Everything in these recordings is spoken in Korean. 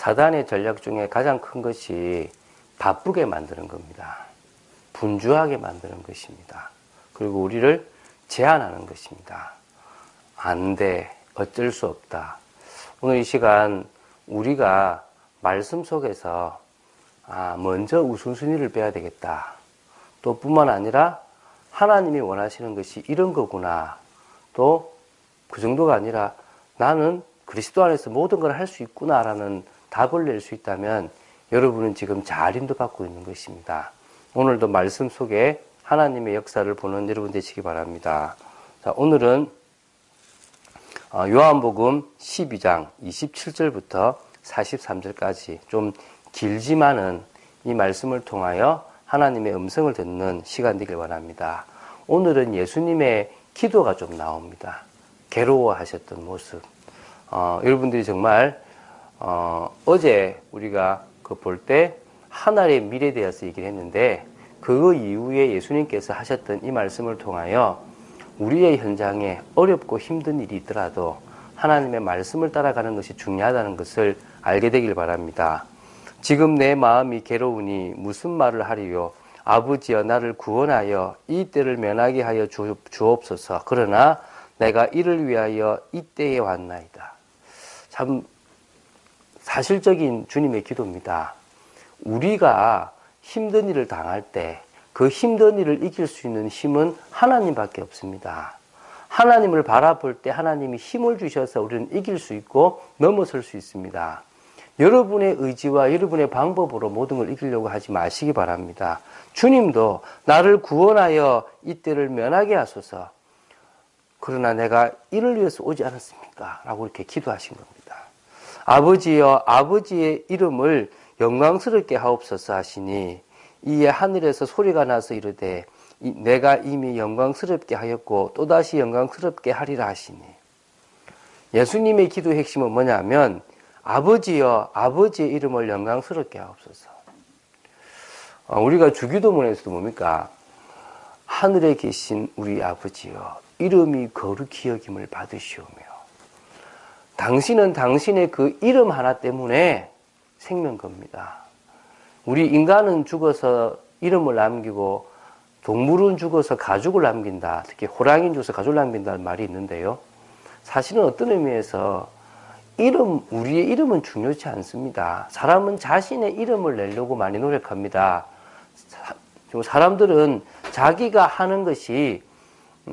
사단의 전략 중에 가장 큰 것이 바쁘게 만드는 겁니다. 분주하게 만드는 것입니다. 그리고 우리를 제한하는 것입니다. 안 돼. 어쩔 수 없다. 오늘 이 시간 우리가 말씀 속에서 아, 먼저 우선순위를 빼야 되겠다. 또 뿐만 아니라 하나님이 원하시는 것이 이런 거구나. 또 그 정도가 아니라 나는 그리스도 안에서 모든 걸 할 수 있구나라는 답을 낼 수 있다면 여러분은 지금 잘 인도받고 있는 것입니다. 오늘도 말씀 속에 하나님의 역사를 보는 여러분 되시기 바랍니다. 자, 오늘은 어, 요한복음 12장 27절부터 43절까지 좀 길지만은 이 말씀을 통하여 하나님의 음성을 듣는 시간 되길 원합니다. 오늘은 예수님의 기도가 좀 나옵니다. 괴로워하셨던 모습. 어, 여러분들이 정말 어, 어제 우리가 그 볼 때 하나의 미래에 대해서 얘기를 했는데 그 이후에 예수님께서 하셨던 이 말씀을 통하여 우리의 현장에 어렵고 힘든 일이 있더라도 하나님의 말씀을 따라가는 것이 중요하다는 것을 알게 되길 바랍니다. 지금 내 마음이 괴로우니 무슨 말을 하리요? 아버지여 나를 구원하여 이 때를 면하게 하여 주옵소서. 그러나 내가 이를 위하여 이 때에 왔나이다. 참 사실적인 주님의 기도입니다. 우리가 힘든 일을 당할 때 그 힘든 일을 이길 수 있는 힘은 하나님밖에 없습니다. 하나님을 바라볼 때 하나님이 힘을 주셔서 우리는 이길 수 있고 넘어설 수 있습니다. 여러분의 의지와 여러분의 방법으로 모든 걸 이기려고 하지 마시기 바랍니다. 주님도 나를 구원하여 이때를 면하게 하소서. 그러나 내가 이를 위해서 오지 않았습니까? 라고 이렇게 기도하신 겁니다. 아버지여 아버지의 이름을 영광스럽게 하옵소서 하시니 이에 하늘에서 소리가 나서 이르되 내가 이미 영광스럽게 하였고 또다시 영광스럽게 하리라 하시니. 예수님의 기도의 핵심은 뭐냐면 아버지여 아버지의 이름을 영광스럽게 하옵소서. 어, 우리가 주기도문에서도 뭡니까? 하늘에 계신 우리 아버지여 이름이 거룩히 여김을 받으시오며 당신은 당신의 그 이름 하나 때문에 생명 겁니다. 우리 인간은 죽어서 이름을 남기고 동물은 죽어서 가죽을 남긴다. 특히 호랑이는 죽어서 가죽을 남긴다는 말이 있는데요. 사실은 어떤 의미에서 이름, 우리의 이름은 중요치 않습니다. 사람은 자신의 이름을 내려고 많이 노력합니다. 사람들은 자기가 하는 것이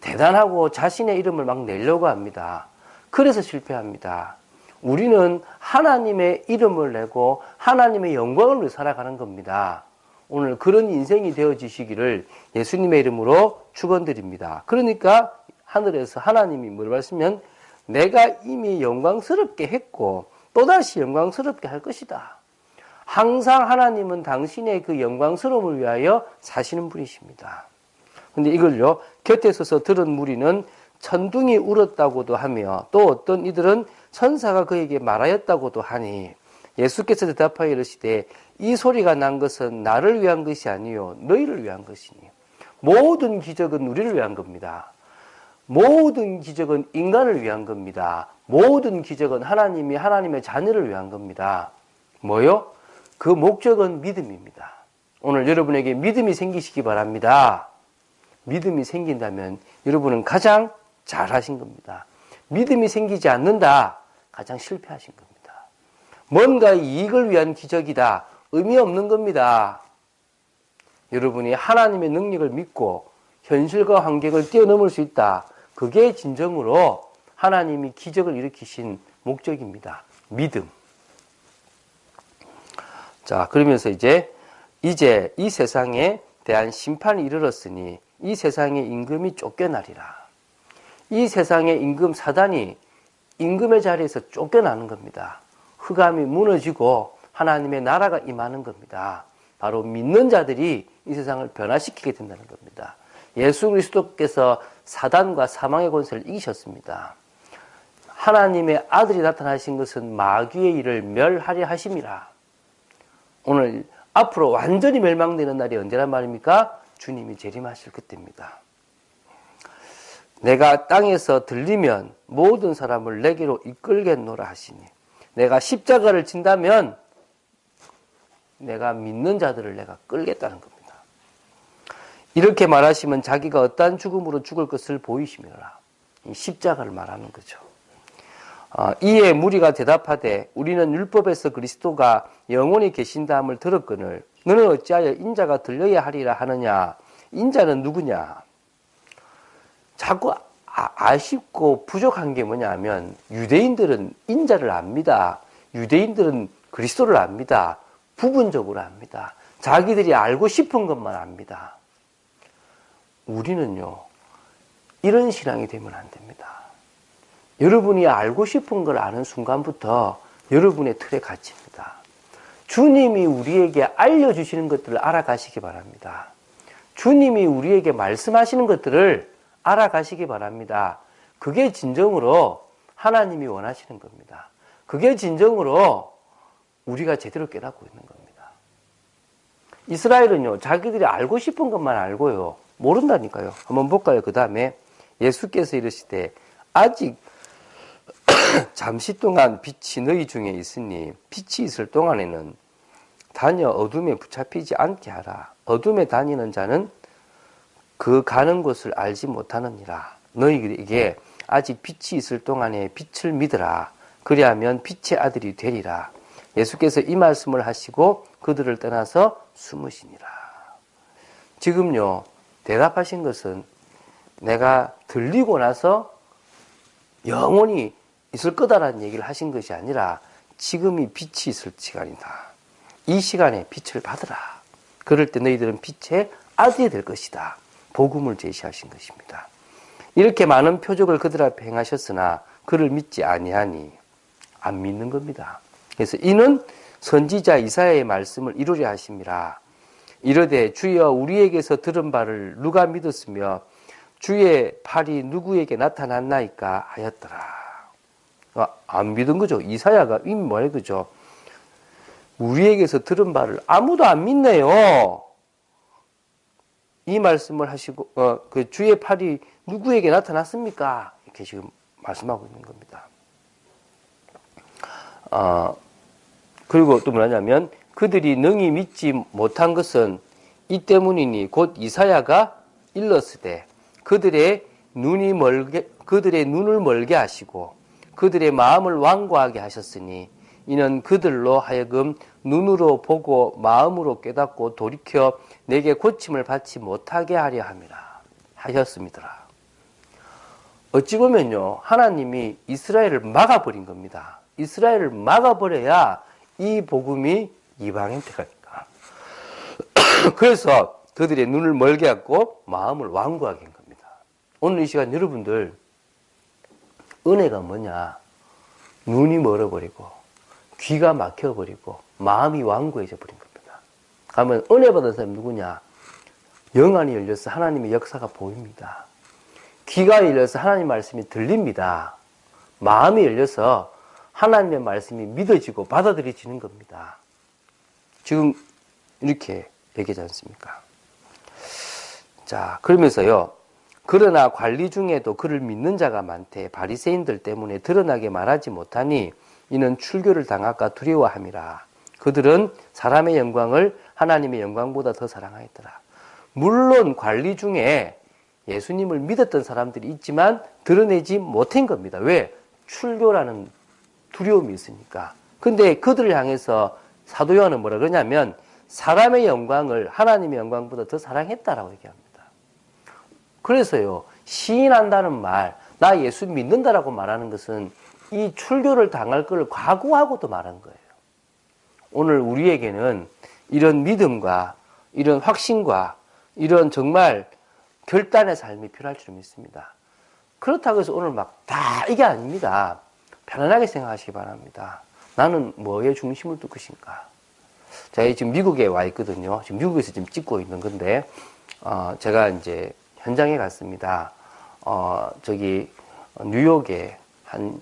대단하고 자신의 이름을 막 내려고 합니다. 그래서 실패합니다. 우리는 하나님의 이름을 내고 하나님의 영광을 위해 살아가는 겁니다. 오늘 그런 인생이 되어지시기를 예수님의 이름으로 축원드립니다. 그러니까 하늘에서 하나님이 뭘 말씀하면 내가 이미 영광스럽게 했고 또다시 영광스럽게 할 것이다. 항상 하나님은 당신의 그 영광스러움을 위하여 사시는 분이십니다. 근데 이걸요, 곁에 서서 들은 무리는 천둥이 울었다고도 하며 또 어떤 이들은 천사가 그에게 말하였다고도 하니 예수께서 대답하여 이르시되 이 소리가 난 것은 나를 위한 것이 아니요 너희를 위한 것이니 모든 기적은 우리를 위한 겁니다. 모든 기적은 인간을 위한 겁니다. 모든 기적은 하나님이 하나님의 자녀를 위한 겁니다. 뭐요? 그 목적은 믿음입니다. 오늘 여러분에게 믿음이 생기시기 바랍니다. 믿음이 생긴다면 여러분은 가장 잘하신 겁니다. 믿음이 생기지 않는다. 가장 실패하신 겁니다. 뭔가 이익을 위한 기적이다. 의미 없는 겁니다. 여러분이 하나님의 능력을 믿고 현실과 환경을 뛰어넘을 수 있다. 그게 진정으로 하나님이 기적을 일으키신 목적입니다. 믿음. 자, 그러면서 이제, 이제 이 세상에 대한 심판이 이르렀으니 이 세상의 임금이 쫓겨나리라. 이 세상의 임금 사단이 임금의 자리에서 쫓겨나는 겁니다. 흑암이 무너지고 하나님의 나라가 임하는 겁니다. 바로 믿는 자들이 이 세상을 변화시키게 된다는 겁니다. 예수 그리스도께서 사단과 사망의 권세를 이기셨습니다. 하나님의 아들이 나타나신 것은 마귀의 일을 멸하려 하심이라. 오늘 앞으로 완전히 멸망되는 날이 언제란 말입니까? 주님이 재림하실 그때입니다. 내가 땅에서 들리면 모든 사람을 내게로 이끌겠노라 하시니 내가 십자가를 진다면 내가 믿는 자들을 내가 끌겠다는 겁니다. 이렇게 말하시면 자기가 어떠한 죽음으로 죽을 것을 보이시며라. 십자가를 말하는 거죠. 어, 이에 무리가 대답하되 우리는 율법에서 그리스도가 영원히 계신다함을 들었거늘 너는 어찌하여 인자가 들려야 하리라 하느냐 인자는 누구냐 자꾸 아, 쉽고 부족한 게 뭐냐면 유대인들은 인자를 압니다. 유대인들은 그리스도를 압니다. 부분적으로 압니다. 자기들이 알고 싶은 것만 압니다. 우리는요 이런 신앙이 되면 안 됩니다. 여러분이 알고 싶은 걸 아는 순간부터 여러분의 틀에 갇힙니다. 주님이 우리에게 알려주시는 것들을 알아가시기 바랍니다. 주님이 우리에게 말씀하시는 것들을 알아가시기 바랍니다. 그게 진정으로 하나님이 원하시는 겁니다. 그게 진정으로 우리가 제대로 깨닫고 있는 겁니다. 이스라엘은요, 자기들이 알고 싶은 것만 알고요, 모른다니까요. 한번 볼까요? 그 다음에 예수께서 이르시되, 아직 잠시 동안 빛이 너희 중에 있으니 빛이 있을 동안에는 다녀 어둠에 붙잡히지 않게 하라. 어둠에 다니는 자는 그 가는 곳을 알지 못하느니라. 너희에게 아직 빛이 있을 동안에 빛을 믿으라. 그리하면 빛의 아들이 되리라. 예수께서 이 말씀을 하시고 그들을 떠나서 숨으시니라. 지금요, 대답하신 것은 내가 들리고 나서 영원히 있을 거다라는 얘기를 하신 것이 아니라 지금이 빛이 있을 시간이다. 이 시간에 빛을 받으라. 그럴 때 너희들은 빛의 아들이 될 것이다. 복음을 제시하신 것입니다. 이렇게 많은 표적을 그들 앞에 행하셨으나 그를 믿지 아니하니 안 믿는 겁니다. 그래서 이는 선지자 이사야의 말씀을 이루려 하심이라. 이르되 주여 우리에게서 들은 바를 누가 믿었으며 주의 팔이 누구에게 나타났나이까 하였더라. 아, 안 믿은 거죠. 이사야가 이미 뭐래 그죠. 우리에게서 들은 바를 아무도 안 믿네요. 이 말씀을 하시고 어, 그 주의 팔이 누구에게 나타났습니까? 이렇게 지금 말씀하고 있는 겁니다. 어, 그리고 또 뭐냐면 그들이 능히 믿지 못한 것은 이 때문이니 곧 이사야가 일렀으되 그들의 눈이 멀게 그들의 눈을 멀게 하시고 그들의 마음을 완고하게 하셨으니 이는 그들로 하여금 눈으로 보고 마음으로 깨닫고 돌이켜 내게 고침을 받지 못하게 하려 함이라 하셨습니다. 어찌 보면요 하나님이 이스라엘을 막아버린 겁니다. 이스라엘을 막아버려야 이 복음이 이방인테 가니까. 그래서 그들의 눈을 멀게 하고 마음을 완고하게 한 겁니다. 오늘 이 시간 여러분들 은혜가 뭐냐? 눈이 멀어버리고, 귀가 막혀버리고, 마음이 완고해져 버린 겁니다. 그러면 은혜 받은 사람이 누구냐? 영안이 열려서 하나님의 역사가 보입니다. 귀가 열려서 하나님 말씀이 들립니다. 마음이 열려서 하나님의 말씀이 믿어지고 받아들여지는 겁니다. 지금 이렇게 얘기하지 않습니까? 자, 그러면서요. 그러나 관리 중에도 그를 믿는 자가 많대 바리새인들 때문에 드러나게 말하지 못하니 이는 출교를 당할까 두려워함이라. 그들은 사람의 영광을 하나님의 영광보다 더 사랑하였더라. 물론 관리 중에 예수님을 믿었던 사람들이 있지만 드러내지 못한 겁니다. 왜? 출교라는 두려움이 있으니까. 근데 그들을 향해서 사도 요한은 뭐라 그러냐면 사람의 영광을 하나님의 영광보다 더 사랑했다라고 얘기합니다. 그래서요, 시인한다는 말, 나 예수 믿는다라고 말하는 것은 이 출교를 당할 걸 각오하고도 말한 거예요. 오늘 우리에게는 이런 믿음과 이런 확신과 이런 정말 결단의 삶이 필요할 줄 믿습니다. 그렇다고 해서 오늘 막 다 이게 아닙니다. 편안하게 생각하시기 바랍니다. 나는 뭐에 중심을 둘 것인가? 제가 지금 미국에 와 있거든요. 지금 미국에서 지금 찍고 있는 건데, 어, 제가 이제 현장에 갔습니다. 어, 저기 뉴욕에 한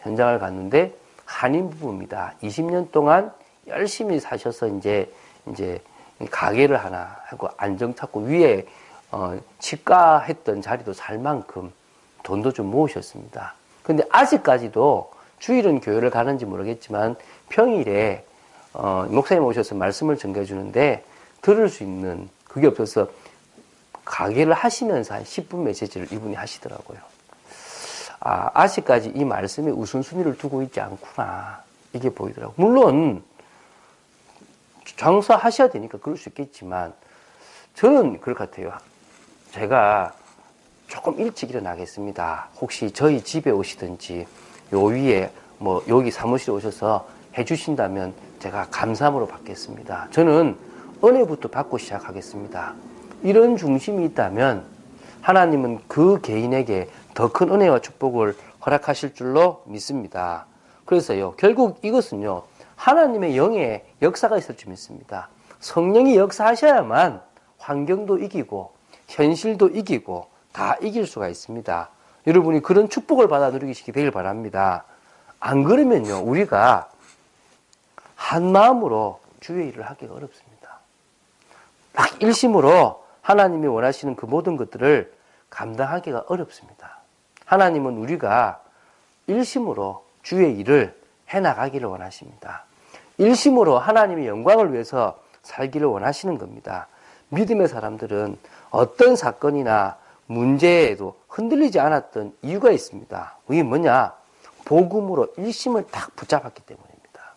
현장을 갔는데 한인 부부입니다. 20년 동안 열심히 사셔서 이제 이제 가게를 하나 하고 안정 찾고 위에 어, 치과 했던 자리도 살 만큼 돈도 좀 모으셨습니다. 근데 아직까지도 주일은 교회를 가는지 모르겠지만 평일에 어, 목사님 오셔서 말씀을 전해주는데 들을 수 있는 그게 없어서 가게를 하시면서 한 10분 메시지를 이분이 하시더라고요. 아, 아직까지 이 말씀에 우선순위를 두고 있지 않구나. 이게 보이더라고요. 물론, 장사하셔야 되니까 그럴 수 있겠지만, 저는 그럴 것 같아요. 제가 조금 일찍 일어나겠습니다. 혹시 저희 집에 오시든지, 요 위에, 뭐, 여기 사무실에 오셔서 해주신다면 제가 감사함으로 받겠습니다. 저는 은혜부터 받고 시작하겠습니다. 이런 중심이 있다면 하나님은 그 개인에게 더 큰 은혜와 축복을 허락하실 줄로 믿습니다. 그래서요, 결국 이것은요, 하나님의 영의 역사가 있을 줄 믿습니다. 성령이 역사하셔야만 환경도 이기고, 현실도 이기고, 다 이길 수가 있습니다. 여러분이 그런 축복을 받아 누리시기 되길 바랍니다. 안 그러면요, 우리가 한 마음으로 주의 일을 하기가 어렵습니다. 막 일심으로 하나님이 원하시는 그 모든 것들을 감당하기가 어렵습니다. 하나님은 우리가 일심으로 주의 일을 해나가기를 원하십니다. 일심으로 하나님의 영광을 위해서 살기를 원하시는 겁니다. 믿음의 사람들은 어떤 사건이나 문제에도 흔들리지 않았던 이유가 있습니다. 그게 뭐냐? 복음으로 일심을 딱 붙잡았기 때문입니다.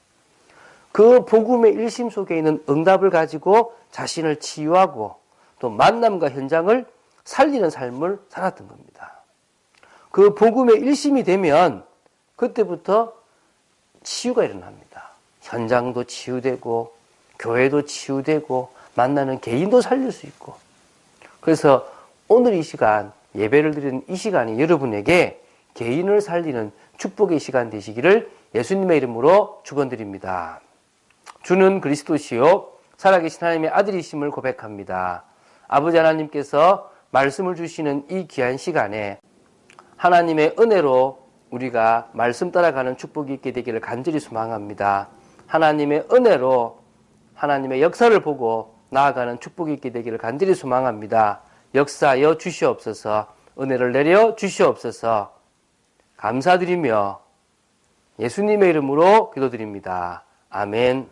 그 복음의 일심 속에 있는 응답을 가지고 자신을 치유하고 또 만남과 현장을 살리는 삶을 살았던 겁니다. 그 복음의 일심이 되면 그때부터 치유가 일어납니다. 현장도 치유되고 교회도 치유되고 만나는 개인도 살릴 수 있고 그래서 오늘 이 시간 예배를 드리는 이 시간이 여러분에게 개인을 살리는 축복의 시간 되시기를 예수님의 이름으로 축원드립니다. 주는 그리스도시요 살아계신 하나님의 아들이심을 고백합니다. 아버지 하나님께서 말씀을 주시는 이 귀한 시간에 하나님의 은혜로 우리가 말씀 따라가는 축복이 있게 되기를 간절히 소망합니다. 하나님의 은혜로 하나님의 역사를 보고 나아가는 축복이 있게 되기를 간절히 소망합니다. 역사여 주시옵소서 은혜를 내려 주시옵소서 감사드리며 예수님의 이름으로 기도드립니다. 아멘.